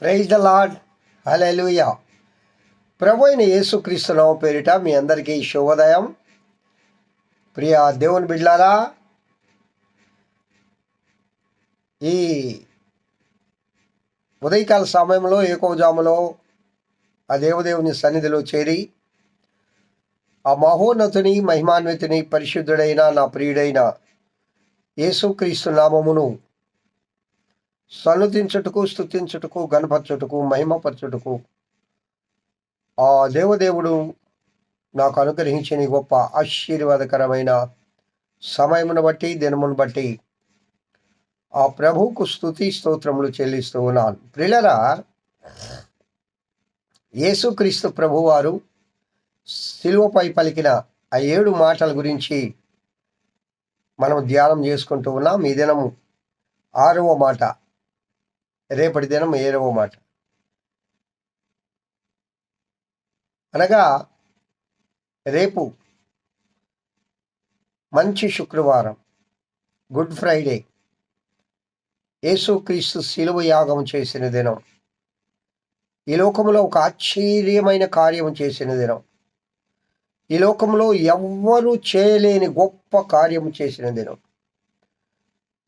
Praise the Lord hallelujah ప్రభు అయిన యేసుక్రీస్తు నామ పేరిట మీ అందరికీ శుభోదయం. ప్రియ దేవుని బిడ్లారా ఈ ఉదయకాల సమయంలో ఏకోజాములో ఆ దేవదేవుని సన్నిధిలో చేరి ఆ మహోన్నతుని మహిమాన్వితుని పరిశుద్ధుడైన నా ప్రియుడైన యేసుక్రీస్తు నామమును సన్నుతించుటకు స్థుతించుటకు గణపరచుటకు మహిమపరచుటకు ఆ దేవదేవుడు నాకు అనుగ్రహించిన గొప్ప ఆశీర్వాదకరమైన సమయమును బట్టి దినమును బట్టి ఆ ప్రభువుకు స్తుతి స్తోత్రములు చెల్లిస్తూ ఉన్నాను. ప్రిలరా యేసుక్రీస్తు ప్రభువారు శిలువపై పలికిన ఆ ఏడు మాటల గురించి మనం ధ్యానం చేసుకుంటూ ఉన్నాం. ఈ దినము ఆరవ మాట. రేపటి దినం ఏడవ మాట? అనగా రేపు మంచి శుక్రవారం గుడ్ ఫ్రైడే యేసుక్రీస్తు శిలువ యాగం చేసిన దినం. ఈ లోకంలో ఒక ఆశ్చర్యమైన కార్యం చేసిన దినం. ఈ లోకంలో ఎవ్వరూ చేయలేని గొప్ప కార్యం చేసిన దినం.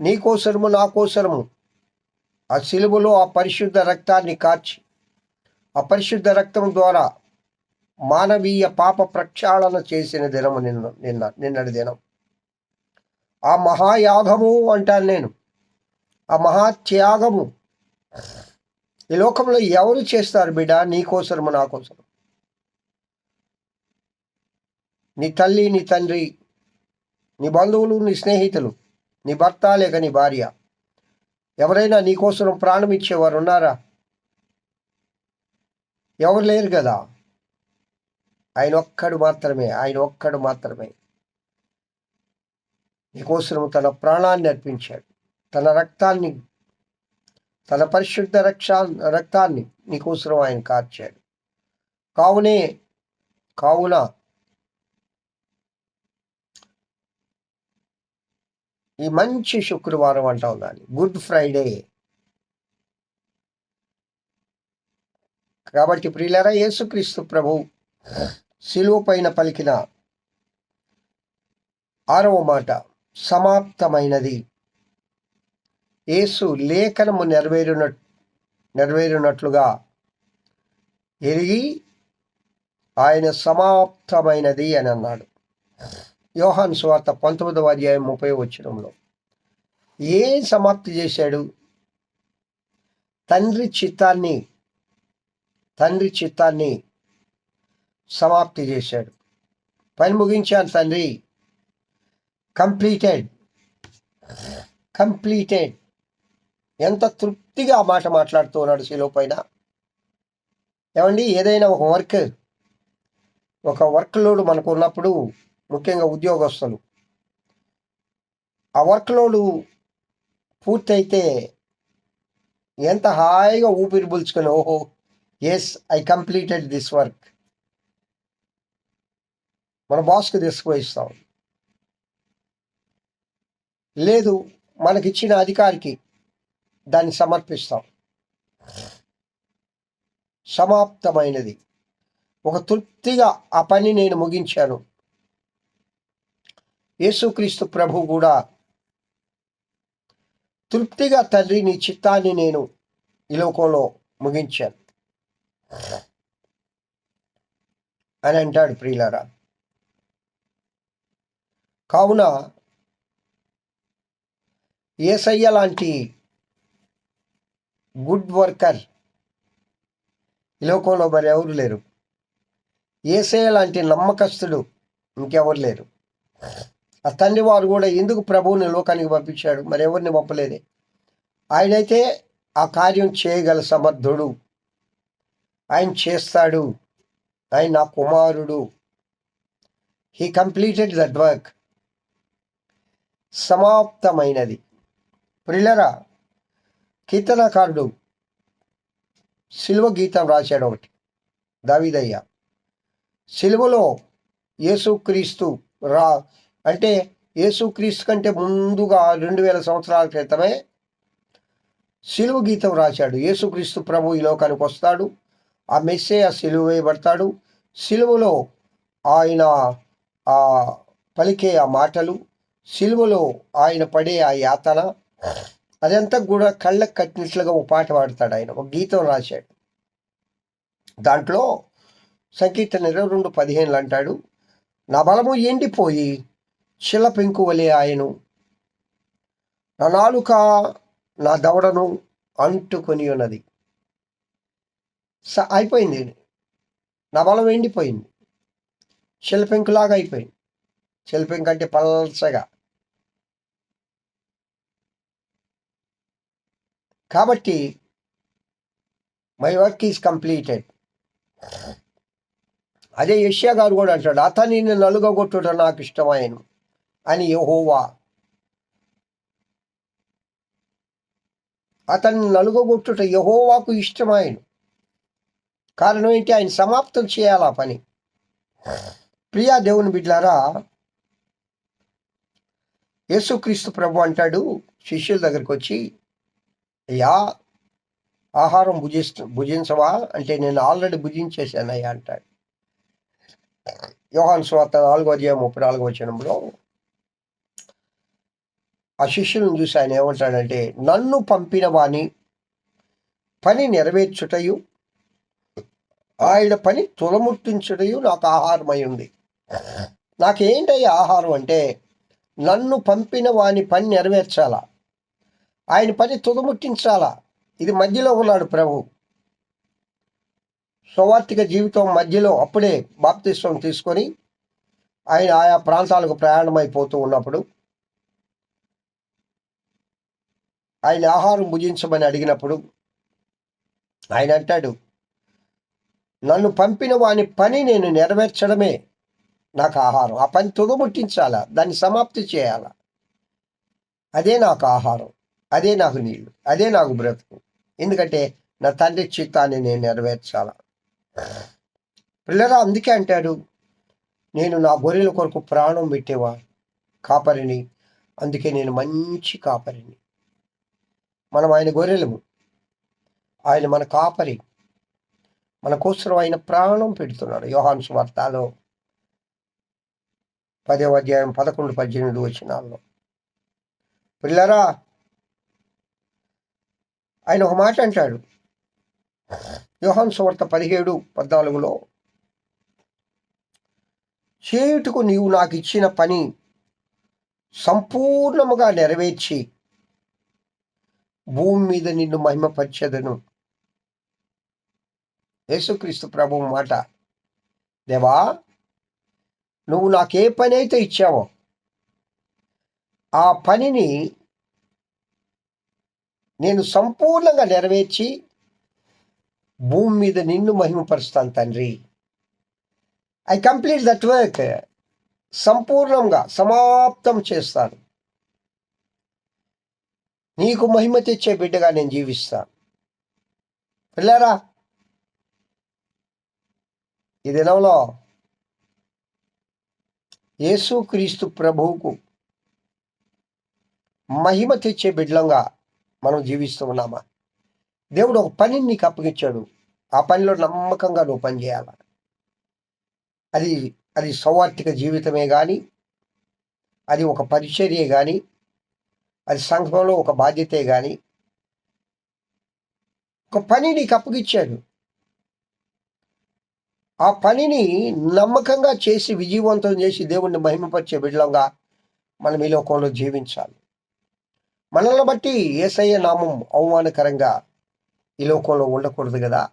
నీ కోసరము నా కోసరము ఆ శిలువలో ఆ పరిశుద్ధ రక్తాన్ని కార్చి ఆ పరిశుద్ధ రక్తం ద్వారా మానవీయ పాప ప్రక్షాళన చేసిన దినము నిన్న నిన్న నిన్నటి దినం. ఆ మహాయాగము అంటాను నేను. ఆ మహాత్యాగము. ఈ లోకంలో ఎవరు చేస్తారు బిడ్డ నీ కోసరము నా కోసరం నీ తల్లి నీ తండ్రి నీ బంధువులు నీ స్నేహితులు నీ భర్త లేక నీ భార్య. ఎవరైనా నీకోసం ప్రాణం ఇచ్చేవారు ఉన్నారా? ఎవరు లేరు కదా. ఆయన ఒక్కడు మాత్రమే ఆయన ఒక్కడు మాత్రమే. నీకోసం తన ప్రాణాన్ని అర్పించాడు. తన రక్తాన్ని తన పరిశుద్ధ రక్ష రక్తాన్ని నీకోసం ఆయన కార్చాడు. కావునే కావున ఈ మంచి శుక్రవారం అంటాం దాన్ని గుడ్ ఫ్రైడే. కాబట్టి ప్రియులరా యేసుక్రీస్తు ప్రభు శిలువ పైన పలికిన ఆరవ మాట సమాప్తమైనది. యేసు లేఖనము నెరవేరున నెరవేరునట్లుగా ఎరిగి ఆయన సమాప్తమైనది అని అన్నాడు. యోహాన్ స్వార్త పంతొమ్మిదవ అధ్యాయం ముప్పై వచ్చినంలో ఏం సమాప్తి చేశాడు? తండ్రి చిత్తాన్ని తండ్రి చిత్తాన్ని సమాప్తి చేశాడు. పని ముగించాను తండ్రి. కంప్లీటెడ్. కంప్లీటెడ్. ఎంత తృప్తిగా ఆ మాట మాట్లాడుతూ ఉన్నాడు శిలో పైన. ఏమండి ఏదైనా ఒక వర్క్ ఒక వర్క్ లోడ్ మనకు ఉన్నప్పుడు ముఖ్యంగా ఉద్యోగస్తులు. ఆ వర్క్ లోడు పూర్తయితే ఎంత హాయిగా ఊపిరి పీల్చుకొని ఓహో yes I completed this work మన బాస్కి తీసుకుపోయిస్తాం. లేదు మనకిచ్చిన అధికారికి దాన్ని సమర్పిస్తాం. సమాప్తమైనది. ఒక తృప్తిగా ఆ పని నేను ముగించాను. యేసుక్రీస్తు ప్రభు కూడా తృప్తిగా తండ్రి నీ చిత్తాన్ని నేను ఈ లోకంలో ముగించాను. అని అంటాడు ప్రియులారా. కావున ఏసయ్య లాంటి గుడ్ వర్కర్ ఈ లోకంలో మరి ఎవరు లేరు? ఏసయ్య లాంటి నమ్మకస్తుడు ఇంకెవరు లేరు? ఆ తండ్రి వారు కూడా ఎందుకు ప్రభువుని లోకానికి పంపించాడు? మరి ఎవరిని పంపలేదే? ఆయనైతే ఆ కార్యం చేయగల సమర్థుడు. ఆయన చేస్తాడు. ఆయన నా కుమారుడు. హీ కంప్లీటెడ్ దట్ వర్క్ సమాప్తమైనది. ప్రిలరా కీర్తనకారుడు శిలువ గీతం రాశాడు ఒకటి. దావిదయ్య శిలువలో యేసుక్రీస్తు రా అంటే యేసుక్రీస్తు కంటే ముందుగా రెండు వేల సంవత్సరాల క్రితమే సిలువ గీతం రాశాడు. యేసుక్రీస్తు ప్రభు ఈ లోకానికి వస్తాడు. ఆ మెస్సే ఆ సిలువ వేయబడతాడు. సిలువలో ఆయన ఆ పలికే ఆ మాటలు సిలువలో ఆయన పడే ఆ యాతన అదంతా కూడా కళ్ళకు కట్టినట్లుగా ఒక పాట పాడతాడు ఆయన. ఒక గీతం రాశాడు. దాంట్లో సంకీర్తన ఇరవై రెండు పదిహేనులు అంటాడు నా బలము ఎండిపోయి శిలపెంకు వలె ఆయను నా నాలుక నా దవడను అంటుకొని ఉన్నది స అయిపోయింది. నా బలం ఎండిపోయింది. శిల్పెంకులాగా అయిపోయింది. శిల్పెంకు అంటే పల్సగా. కాబట్టి మై వర్క్ ఈజ్ కంప్లీటెడ్ అదే యష్యా గారు కూడా అంటాడు అతనిని నలుగగొట్టుట నాకు ఇష్టమైన అని యహోవా. అతన్ని నలుగొట్టుట యహోవాకు ఇష్టమాయను. కారణం ఏంటి? ఆయన సమాప్తం చేయాలి ఆ పని. ప్రియా దేవుని బిడ్లారా యేసుక్రీస్తు ప్రభు అంటాడు శిష్యుల దగ్గరికి వచ్చి అయ్యా ఆహారం భుజిస్తు భుజించవా? అంటే నేను ఆల్రెడీ భుజించేశానయ్యా అంటాడు. యోహాన్ స్వాత నాలుగో అధ్యాయం ముప్పై నాలుగో వచనంలో ఆ శిష్యులను చూసి ఆయన ఏమంటాడంటే నన్ను పంపిన వాణి పని నెరవేర్చుటయు ఆయన పని తులముట్టించుటయు నాకు ఆహారమై ఉంది నాకేంటయ్యా ఆహారం అంటే నన్ను పంపిన వాని పని నెరవేర్చాలా? ఆయన పని తుదముట్టించాలా ఇది మధ్యలో ఉన్నాడు ప్రభు. స్వార్థిక జీవితం మధ్యలో అప్పుడే బాప్తిష్టం తీసుకొని ఆయన ఆయా ప్రాంతాలకు ప్రయాణమైపోతూ ఉన్నప్పుడు ఆయన ఆహారం భుజించమని అడిగినప్పుడు ఆయన అంటాడు నన్ను పంపిన వాని పని నేను నెరవేర్చడమే నాకు ఆహారం. ఆ పని తుదముట్టించాలా? దాన్ని సమాప్తి చేయాలా? అదే నాకు ఆహారం. అదే నాకు నీళ్ళు. అదే నాకు బ్రతుకు. ఎందుకంటే నా తండ్రి చిత్తాన్ని నేను నెరవేర్చాలా? పిల్లరా అందుకే అంటాడు నేను నా గొర్రెల కొరకు ప్రాణం పెట్టేవా కాపరిని. అందుకే నేను మంచి కాపరిని. మనం ఆయన గొర్రెలము. ఆయన మన కాపరి. మన కోసం ఆయన ప్రాణం పెడుతున్నాడు. యోహాన్స్ వార్తలో పదవ అధ్యాయం పదకొండు పద్దెనిమిది వచ్చినాల్లో పిల్లరా ఆయన ఒక మాట అంటాడు. యోహాన్ సువార్త పదిహేడు పద్నాలుగులో చేయుటకు నీవు నాకు ఇచ్చిన పని సంపూర్ణముగా నెరవేర్చి భూమి మీద నిన్ను మహిమపరిచేదను. యేసుక్రీస్తు ప్రభు మాట. దేవా నువ్వు నాకే పని అయితే ఇచ్చావో. ఆ పనిని నేను సంపూర్ణంగా నెరవేర్చి భూమి మీద నిన్ను మహిమపరుస్తాను తండ్రి. I complete that work. సంపూర్ణంగా సమాప్తం చేస్తాను. నీకు మహిమ తెచ్చే బిడ్డగా నేను జీవిస్తా. పిల్లరా ఈ దినంలో యేసుక్రీస్తు ప్రభువుకు మహిమ తెచ్చే బిడ్డలంగా మనం జీవిస్తూ ఉన్నామా? దేవుడు ఒక పనిని నీకు అప్పగించాడు. ఆ పనిలో నమ్మకంగా నువ్వు పనిచేయాల? అది అది సౌవార్థిక జీవితమే కానీ అది ఒక పరిచర్యే కానీ అది సంఘంలో ఒక బాధ్యతే కానీ ఒక పని నీకు అప్పగిచ్చాడు ఆ పనిని నమ్మకంగా చేసి విజయవంతం చేసి దేవుణ్ణి మహిమపరిచే బిడ్డలంగా మనం ఈ లోకంలో జీవించాలి. మనల్ని బట్టి ఏసయ్య నామం అవమానకరంగా ఈ లోకంలో ఉండకూడదు కదా.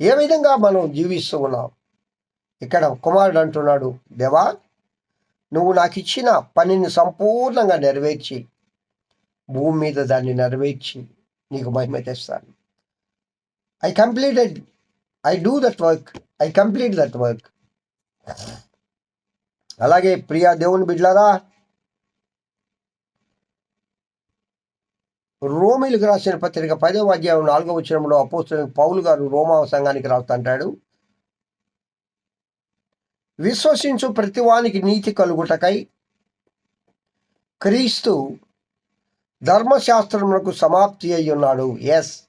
ఏ విధంగా మనం జీవిస్తూ ఉన్నాం? ఇక్కడ కుమారుడు అంటున్నాడు దేవా నువ్వు నాకు ఇచ్చిన పనిని సంపూర్ణంగా నెరవేర్చి భూమి మీద దాన్ని నెరవేర్చి నీకు మహిమ తెస్తాను. I completed I do that work I complete that work అలాగే ప్రియా దేవుని బిడ్లారా రోమిలకు రాసిన పత్రిక పదవ అధ్యాయం నాలుగవ వచనంలో అపోస్తున్న పౌలు గారు రోమా సంఘానికి రాస్తుంటాడు విశ్వసించు ప్రతివానికి నీతి కలుగుటకై క్రీస్తు ధర్మశాస్త్రములకు సమాప్తి అయి ఉన్నాడు ఎస్.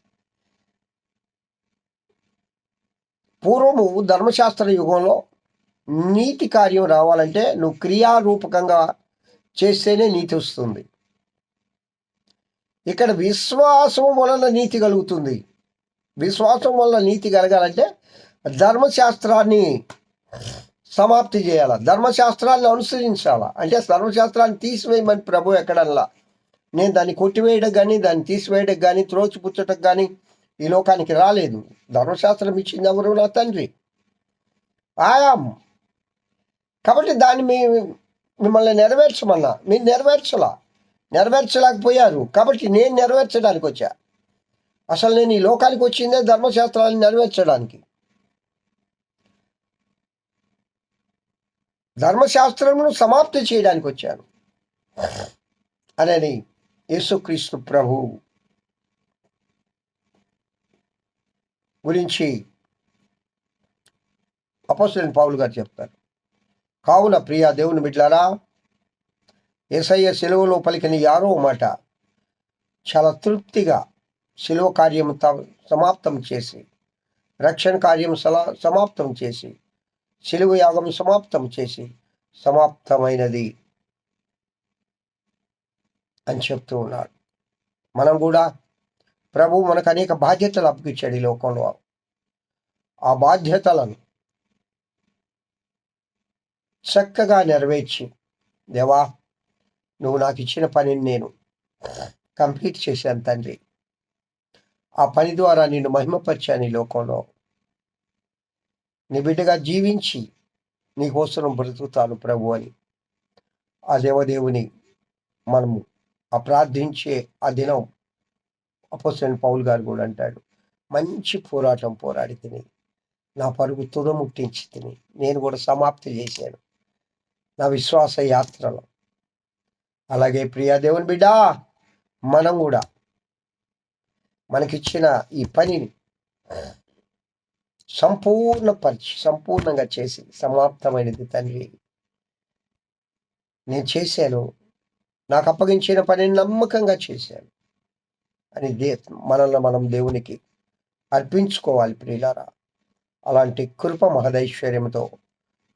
పూర్వము ధర్మశాస్త్ర యుగంలో నీతి కార్యం రావాలంటే నువ్వు క్రియారూపకంగా చేస్తేనే నీతి వస్తుంది. ఇక్కడ విశ్వాసం వలన నీతి కలుగుతుంది. విశ్వాసం వలన నీతి కలగాలంటే ధర్మశాస్త్రాన్ని సమాప్తి చేయాల? ధర్మశాస్త్రాన్ని అనుసరించాల? అంటే ధర్మశాస్త్రాన్ని తీసివేయమని ప్రభు ఎక్కడల్లా నేను దాన్ని కొట్టివేయడం కానీ దాన్ని తీసివేయడం కానీ త్రోచిపుచ్చటం కానీ ఈ లోకానికి రాలేదు. ధర్మశాస్త్రం ఇచ్చింది ఎవరు? నా తండ్రి. ఆయాం. కాబట్టి దాన్ని మీ మిమ్మల్ని నెరవేర్చమన్నా. మీరు నెరవేర్చలా. నెరవేర్చలేకపోయారు. కాబట్టి నేను నెరవేర్చడానికి వచ్చా. అసలు నేను ఈ లోకానికి వచ్చిందే ధర్మశాస్త్రాన్ని నెరవేర్చడానికి. ధర్మశాస్త్రమును సమాప్తి చేయడానికి వచ్చాను. అనని యేసుక్రీస్తు ప్రభు గురించి అపోస్తులైన పావులు గారు చెప్తారు. కావున ప్రియ దేవుని బిడ్లారా ఏసయ్య సెలవులో పలికిన యారో మాట చాలా తృప్తిగా సెలవు కార్యం సమాప్తం చేసి రక్షణ కార్యం సలా సమాప్తం చేసి శిలువ యాగం సమాప్తం చేసి సమాప్తమైనది అని చెప్తూ ఉన్నాడు. మనం కూడా ప్రభు మనకు అనేక బాధ్యతలు అప్పగించాడు ఈ లోకంలో. ఆ బాధ్యతలను చక్కగా నెరవేర్చి దేవా నువ్వు నాకు ఇచ్చిన పనిని నేను కంప్లీట్ చేశాను తండ్రి. ఆ పని ద్వారా నిన్ను మహిమపరిచాను ఈ లోకంలో. నీ బిడ్డగా జీవించి నీకోసం బ్రతుకుతాను ప్రభు అని ఆ దేవదేవుని మనము ఆ ప్రార్థించే ఆ దినం అపోసన్ పౌల్ గారు కూడా అంటాడు మంచి పోరాటం పోరాడి తిని నా పరుగు తుదముట్టించి తిని నేను కూడా సమాప్తి చేశాను. నా విశ్వాస యాత్రలో. అలాగే ప్రియా దేవుని బిడ్డ మనం కూడా మనకిచ్చిన ఈ పనిని సంపూర్ణ పరిచి సంపూర్ణంగా చేసి సమాప్తమైనది తండ్రి. నేను చేశాను. నాకు అప్పగించిన పనిని నమ్మకంగా చేశాను. అని దే మనల్ని మనం దేవునికి అర్పించుకోవాలి ప్రియులారా. అలాంటి కృప మహదైశ్వర్యంతో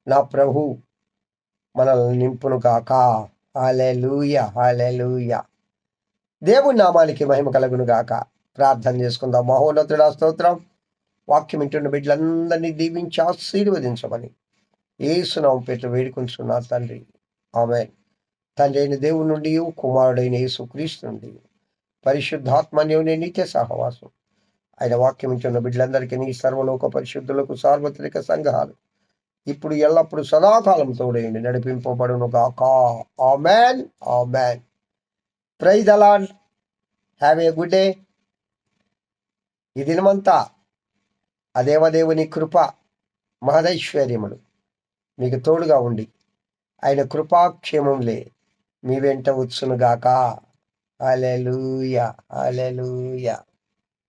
నా ప్రభు మనల్ని నింపును కాక హాలూయ హాలూయ దేవుని నామానికి మహిమ కలుగును గాక. ప్రార్థన చేసుకుందాం. మహోన్నతుడా స్తోత్రం. వాక్యం వింటున్న బిడ్డలందరినీ దీవించి ఆశీర్వదించమని ఏసునామం పెట్టు వేడుకుంటున్నా తండ్రి. ఆమె తండ్రి అయిన దేవుడి నుండి కుమారుడైన యేసుక్రీస్తు నుండి పరిశుద్ధాత్మన్యుని నిత్య సహవాసం. ఆయన వాక్యం ఇచ్చిన బిడ్డలందరికీ నీ సర్వలోక పరిశుద్ధులకు సార్వత్రిక సంఘాలు ఇప్పుడు ఎల్లప్పుడూ సదాకాలం తోడేయండి నడిపింపబడును గాక amen praise the Lord have a good day. ఈ దినమంతా ఆ దేవదేవుని కృప మహదైశ్వర్యములు. మీకు తోడుగా ఉండి ఆయన కృపాక్షేమంలే మీ వెంట వచ్చునుగాక. Hallelujah hallelujah